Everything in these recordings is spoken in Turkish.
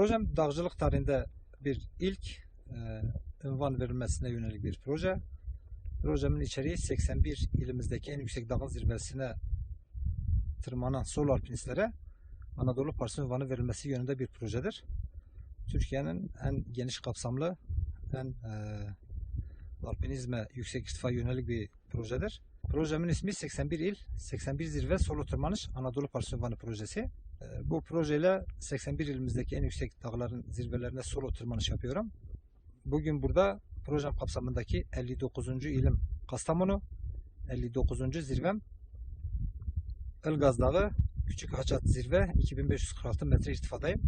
Projem dağcılık tarihinde bir ilk e, ünvan verilmesine yönelik bir proje. Projemin içeriği 81 ilimizdeki en yüksek dağın zirvesine tırmanan solo alpinistlere Anadolu Parsı ünvanı verilmesi yönünde bir projedir. Türkiye'nin en geniş kapsamlı, en e, alpinizme yüksek irtifa yönelik bir projedir. Projemin ismi 81 il, 81 zirve solo tırmanış Anadolu Parsı ünvanı projesi. E, Bu projeyle 81 ilimizdeki en yüksek dağların zirvelerine solo tırmanış yapıyorum. Bugün burada projem kapsamındaki 59. ilim Kastamonu, 59. zirvem Ilgaz Dağı, Küçük Haçat Zirve, 2546 metre irtifadayım.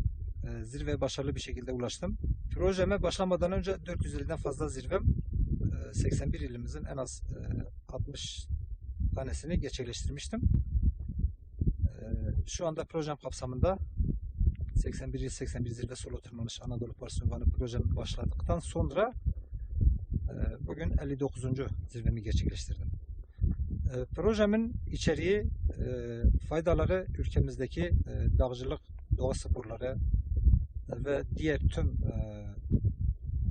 Ee, Zirveye başarılı bir şekilde ulaştım. Projeme başlamadan önce 450'den fazla zirvem, e, 81 ilimizin en az e, 60 tanesini gerçekleştirmiştim. Şu anda projem kapsamında 81 il 81 zirve solo tırmanış Anadolu Parsı Ünvanı projem başladıktan sonra e, bugün 59. zirvemi gerçekleştirdim. E, Projemin içeriği e, faydaları ülkemizdeki e, dağcılık, doğa sporları ve diğer tüm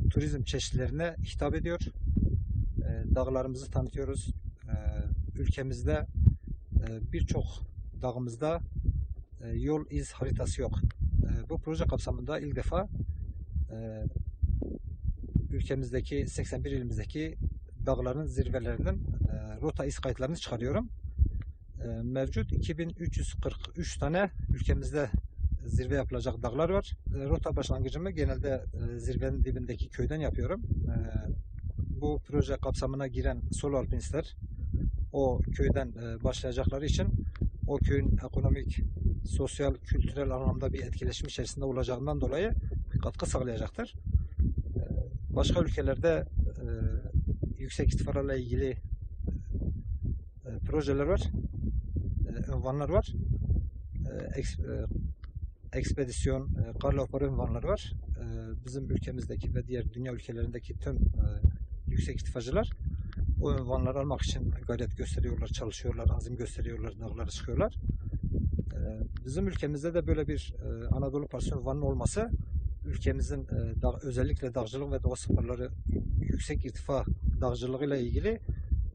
turizm çeşitlerine hitap ediyor. Dağlarımızı tanıtıyoruz. Ülkemizde birçok dağımızda yol iz haritası yok. E, Bu proje kapsamında ilk defa e, ülkemizdeki 81 ilimizdeki dağların zirvelerinin e, rota iz kayıtlarını çıkarıyorum. E, mevcut 2343 tane ülkemizde zirve yapılacak dağlar var. E, rota başlangıcımı genelde e, zirvenin dibindeki köyden yapıyorum. E, bu proje kapsamına giren solo alpinistler o köyden e, başlayacakları için o köyün ekonomik, sosyal, kültürel anlamda bir etkileşim içerisinde olacağından dolayı katkı sağlayacaktır. E, Başka ülkelerde e, yüksek irtifalarla ilgili e, projeler var, e, ünvanlar var. Eks, ekspedisyon, e, kar leoparı ünvanları var. Bizim ülkemizdeki ve diğer dünya ülkelerindeki tüm yüksek irtifacılar o ünvanları almak için gayret gösteriyorlar, çalışıyorlar, azim gösteriyorlar, dağlara çıkıyorlar. E, bizim ülkemizde de böyle bir e, Anadolu Parsı ünvanının olması ülkemizin e, özellikle dağcılık ve doğa sporları yüksek irtifa dağcılığıyla ilgili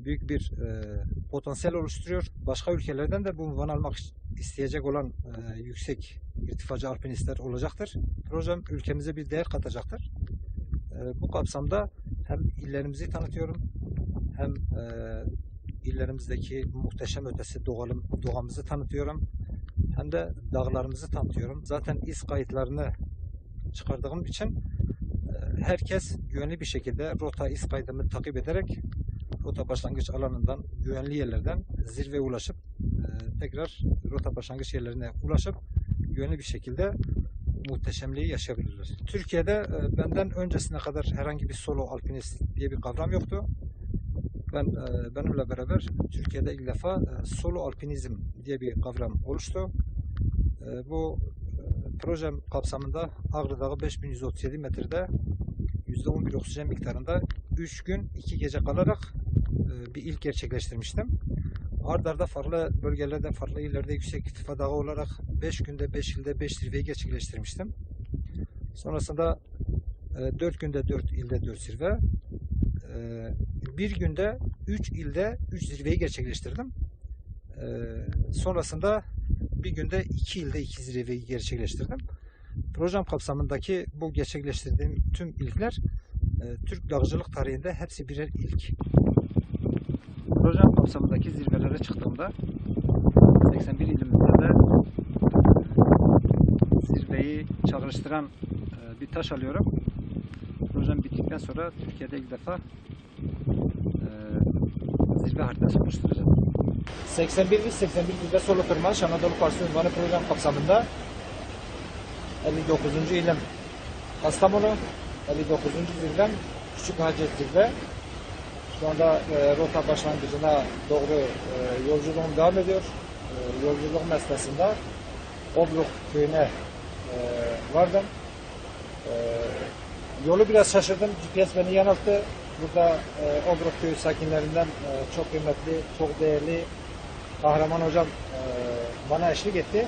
büyük bir e, potansiyel oluşturuyor. Başka ülkelerden de bu unvanı almak isteyecek olan yüksek irtifacı alpinistler olacaktır. Projem ülkemize bir değer katacaktır. Bu kapsamda hem illerimizi tanıtıyorum hem illerimizdeki muhteşem ötesi doğalım, doğamızı tanıtıyorum hem de dağlarımızı tanıtıyorum. Zaten iz kayıtlarını çıkardığım için e, herkes güvenli bir şekilde rota iz kaydımı takip ederek rota başlangıç alanından güvenli yerlerden zirveye ulaşıp e, tekrar rota başlangıç yerlerine ulaşıp güvenli bir şekilde muhteşemliği yaşayabilirler. Türkiye'de e, benden öncesine kadar herhangi bir solo alpinist diye bir kavram yoktu. Ben benimle beraber Türkiye'de ilk defa solo alpinizm diye bir kavram oluştu. E, bu e, projem kapsamında Ağrı Dağı 5137 metrede %11 oksijen miktarında 3 gün 2 gece kalarak e, bir ilk gerçekleştirmiştim. Ard arda farklı bölgelerde, farklı illerde yüksek irtifa dağı olarak 5 günde 5 ilde 5 zirveyi gerçekleştirmiştim. Sonrasında 4 günde 4 ilde 4 zirve, e, bir günde 3 ilde 3 zirveyi gerçekleştirdim. E, Sonrasında bir günde 2 ilde 2 zirveyi gerçekleştirdim. Projem kapsamındaki bu gerçekleştirdiğim tüm ilkler e, Türk dağcılık tarihinde hepsi birer ilk. Projem kapsamındaki zirvelere çıktığımda 81 ilimizde de zirveyi çağrıştıran e, bir taş alıyorum. Projem bittikten sonra Türkiye'de ilk defa e, zirve haritası oluşturacağım. 81 ve 81 zirve solo tırmanış Anadolu Parsı ünvanı projem kapsamında 59. ilim Kastamonu, 59. zirvem Küçük Hacet Zirve. Şu anda e, rota başlangıcına doğru e, yolculuğum devam ediyor. E, yolculuğum esnasında Obruk köyüne e, vardım. E, yolu biraz şaşırdım. GPS beni yanılttı. Burada e, Obruk köyü sakinlerinden e, çok kıymetli, çok değerli Kahraman hocam e, bana eşlik etti.